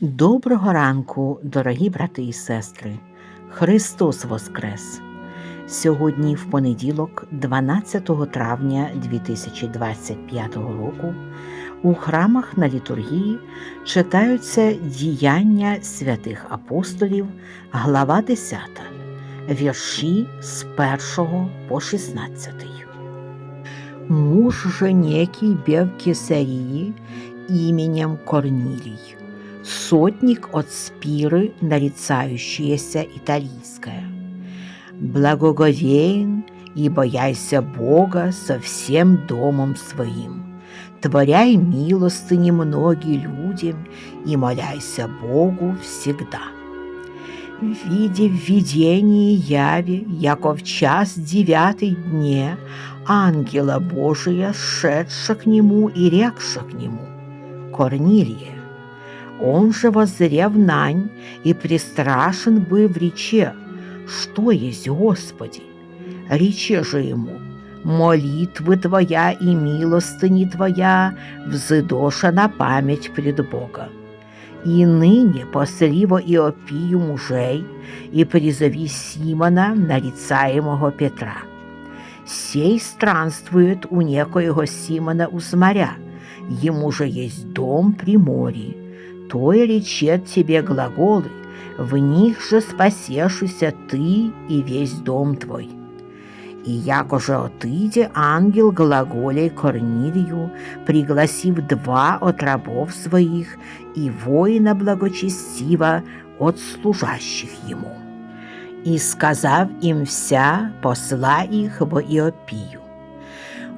Доброго ранку, дорогі брати і сестри! Христос Воскрес! Сьогодні, в понеділок, 12 травня 2025 року, у храмах на літургії читаються діяння святих апостолів, глава 10, вірші з 1 по 16. Муж же некий бев в Кесарии именем Корнилий, сотник от Спиры, нарицающаяся италийская. Благоговеен и бояйся Бога со всем домом своим, творяй милостыни многие людям и моляйся Богу всегда. В видении яви, яко в час девятый дне, ангела Божия, шедша к нему и рекша к нему, Корнилия. Он же воззрев нань и пристрашен бы в рече, что есть Господи. Рече же ему, молитвы Твоя и милостыни Твоя взыдоша на память пред Бога. И ныне посли во Иопию мужей и призови Симона, нарицаемого Петра. Сей странствует у некоего Симона у Сморя, ему же есть дом при море, то и речет тебе глаголы, в них же спасешься ты и весь дом твой. И якоже отыде ангел глаголей Корнилию, пригласив два от рабов своих и воина благочестива от служащих ему. И сказав им вся, посла их в Иопию.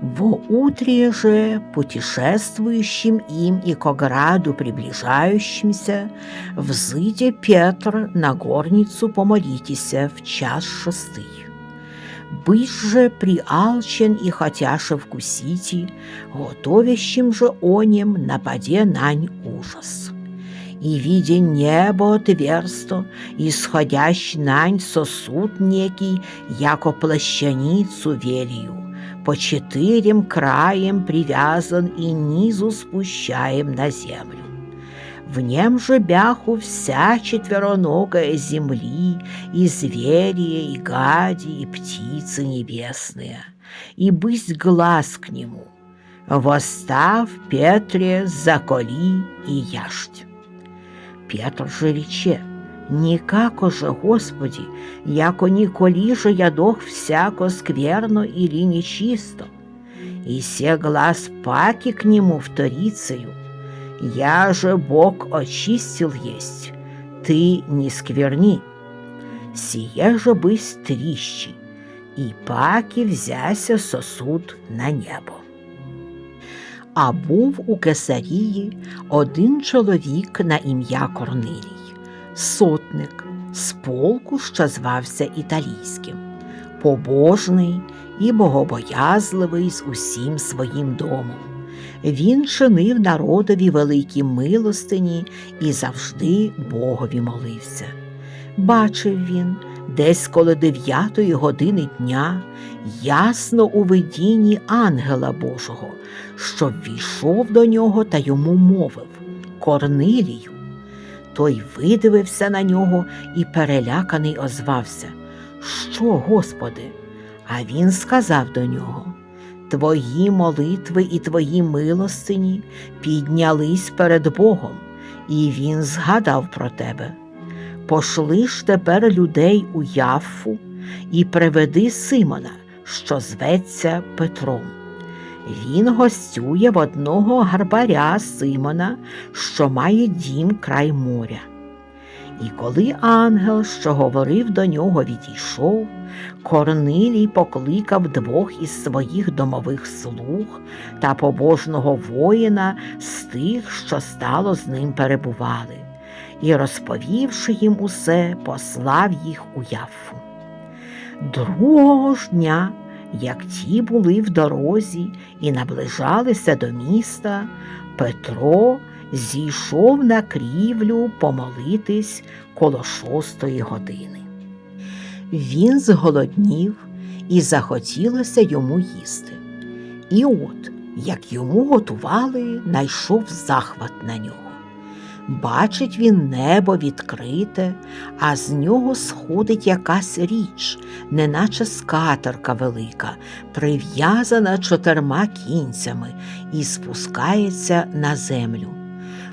Во утре же путешествующим им и к ограду приближающимся, взыдя Петр на горницу помолитеся в час шестый. Быть же приалчен и хотяше вкусите, готовящим же онем нападе нань ужас. И видя небо отверсто, исходящ нань сосуд некий, яко плащаницу велью, по четырем краям привязан и низу спущаем на землю. В нем же бяху вся четвероногая земли, и звери, и гади, и птицы небесные, и быть глаз к нему. Восстав Петре, заколи и яшть. Петр же рече, Никако же, Господи, яко николи же ядох всяко скверно или нечисто, и се глаз паки к нему вторицею, я же Бог очистил есть, ты не скверни. Сие же быть тріщі, і паки взяся сосуд на небо. А був у Кесарії один чоловік на ім'я Корнилій, сотник з полку, що звався Італійським, побожний і богобоязливий з усім своїм домом. Він чинив народові великі милостині і завжди Богові молився. Бачив він, десь коло дев'ятої години дня, ясно у видінні ангела Божого, що ввійшов до нього та йому мовив Корнилію. Той видивився на нього і переляканий озвався. Що, Господи? А він сказав до нього Твої молитви і твої милостині піднялись перед Богом, і Він згадав про тебе. Пошли ж тепер людей у Яффу і приведи Симона, що зветься Петром. Він гостює в одного гарбаря Симона, що має дім край моря. І коли ангел, що говорив до нього, відійшов, Корнилій покликав двох із своїх домових слуг та побожного воїна з тих, що стало з ним перебували, і, розповівши їм усе, послав їх у Яфу. Другого ж дня, як ті були в дорозі і наближалися до міста, Петро зійшов на крівлю помолитись коло шостої години. Він зголоднів і захотілося йому їсти. І от, як йому готували, найшов захват на нього. Бачить він небо відкрите, а з нього сходить якась річ, неначе скатерка велика, прив'язана чотирма кінцями і спускається на землю.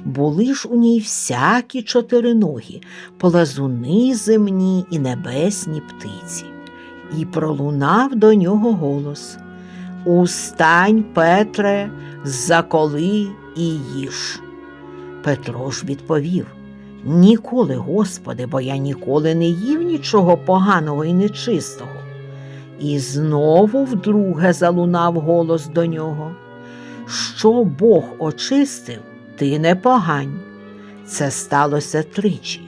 Були ж у ній всякі чотириногі, полазуни земні і небесні птиці. І пролунав до нього голос Устань, Петре, заколи і їж. Петро ж відповів Ніколи, Господи, бо я ніколи не їв нічого поганого і нечистого. І знову вдруге залунав голос до нього. Що Бог очистив, ти не погань. Це сталося тричі,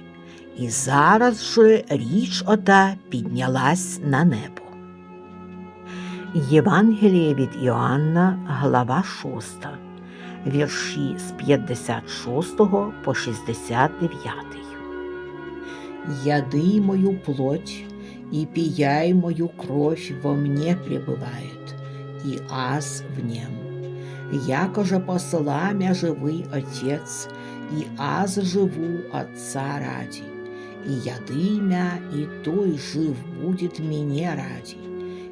і зараз же річ ота піднялась на небо. Євангеліє від Іоанна, глава 6, вірші з 56 по 69. Яды мою плоть и пияй мою кровь во мне пребывает, и аз в нем. Яко же посла мя живый Отец, и аз живу Отца ради, и яды мя, и той жив будет мне ради.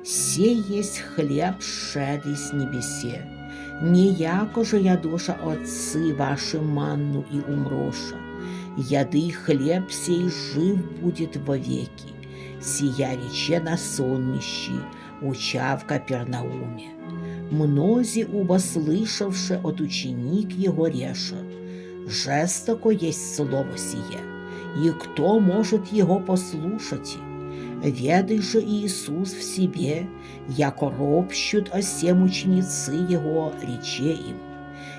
Сей есть хлеб шедый с небесе, не яко же я душа Отцы ваши манну и умроша, яды хлеб сей жив будет вовеки, сия рече на сонмищи, уча в Капернауме. Мнози, убо слышавши от ученик его реша, жестоко есть слово сие, и кто может его послушать? Ведай же Иисус в себе, яко ропщут о сем ученицы его, рече им.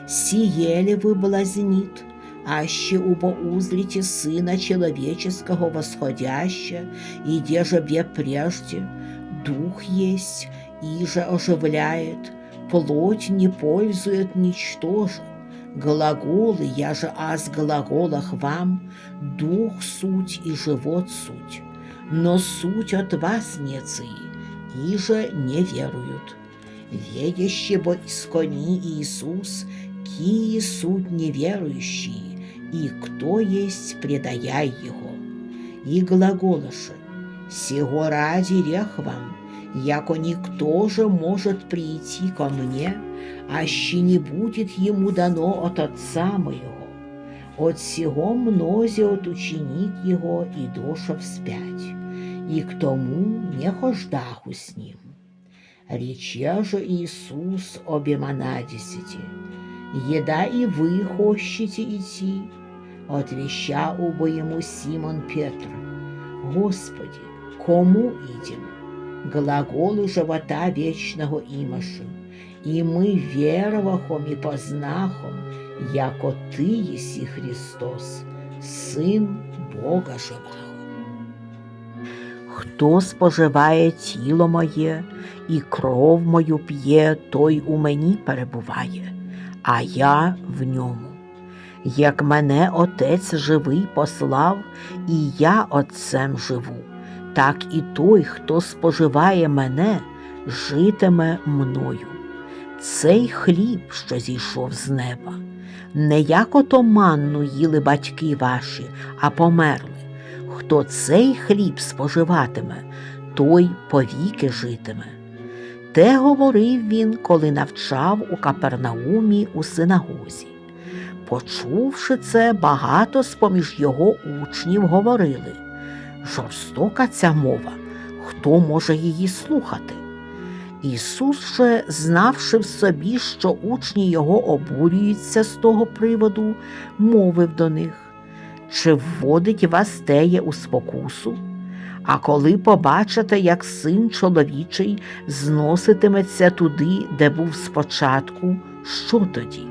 Сие ли вы блазнит, аще убо узрите Сына Человеческого восходяща, и де же бе прежде, Дух есть, и же оживляет, плоть не пользует ничтоже. Глаголы, я же аз глаголах вам, дух суть и живот суть. Но суть от вас нецы, и же не веруют. Ведяще бо искони Иисус, кии суть неверующие, и кто есть, предаяй его. И глаголоши, сего ради рех вам, яко никто же может прийти ко мне, аще не будет ему дано от Отца моего. От сего мнози от ученик его и доша вспять, и к тому не хождаху с ним. Рече же Иисус обемана десяти, еда и вы хощете идти, отвеща убо ему Симон Петр, Господи, кому идем? Глаголу живота вечного имашим, и мы веровахом и познахом, яко Ты еси Христос, Син Бога живого. Хто споживає тіло моє і кров мою п'є, той у мені перебуває, а я в ньому. Як мене Отець живий послав, і я Отцем живу, так і той, хто споживає мене, житиме мною. Цей хліб, що зійшов з неба, не як ото манну їли батьки ваші, а померли. Хто цей хліб споживатиме, той повіки житиме. Те говорив він, коли навчав у Капернаумі у синагозі. Почувши це, багато з поміж його учнів говорили жорстока ця мова, хто може її слухати? Ісус же, знавши в собі, що учні його обурюються з того приводу, мовив до них чи вводить вас теє у спокусу? А коли побачите, як син чоловічий зноситиметься туди, де був спочатку, що тоді?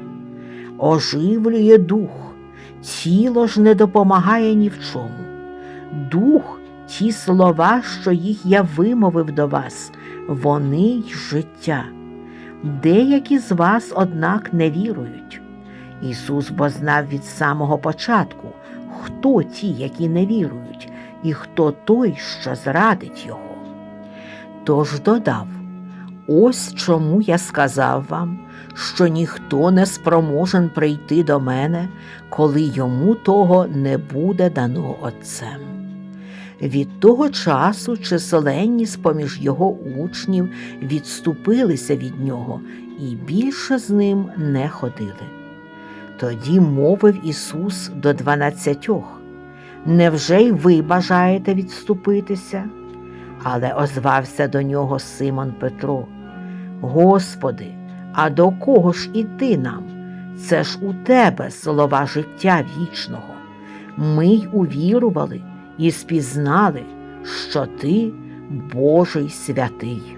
Оживлює дух, тіло ж не допомагає ні в чому. Дух, ті слова, що їх я вимовив до вас, вони й життя. Деякі з вас, однак, не вірують. Ісус бо знав від самого початку, хто ті, які не вірують, і хто той, що зрадить його. Тож додав Ось чому я сказав вам, що ніхто не спроможен прийти до мене, коли йому того не буде дано Отцем. Від того часу численні з-поміж його учнів відступилися від нього і більше з ним не ходили. Тоді мовив Ісус до дванадцятьох Невже й ви бажаєте відступитися? Але озвався до нього Симон Петро. Господи, а до кого ж іти нам? Це ж у тебе слова життя вічного. Ми й увірували і спізнали, що ти Божий святий.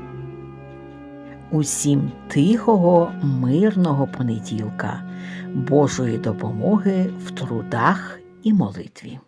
Усім тихого, мирного понеділка, Божої допомоги в трудах і молитві.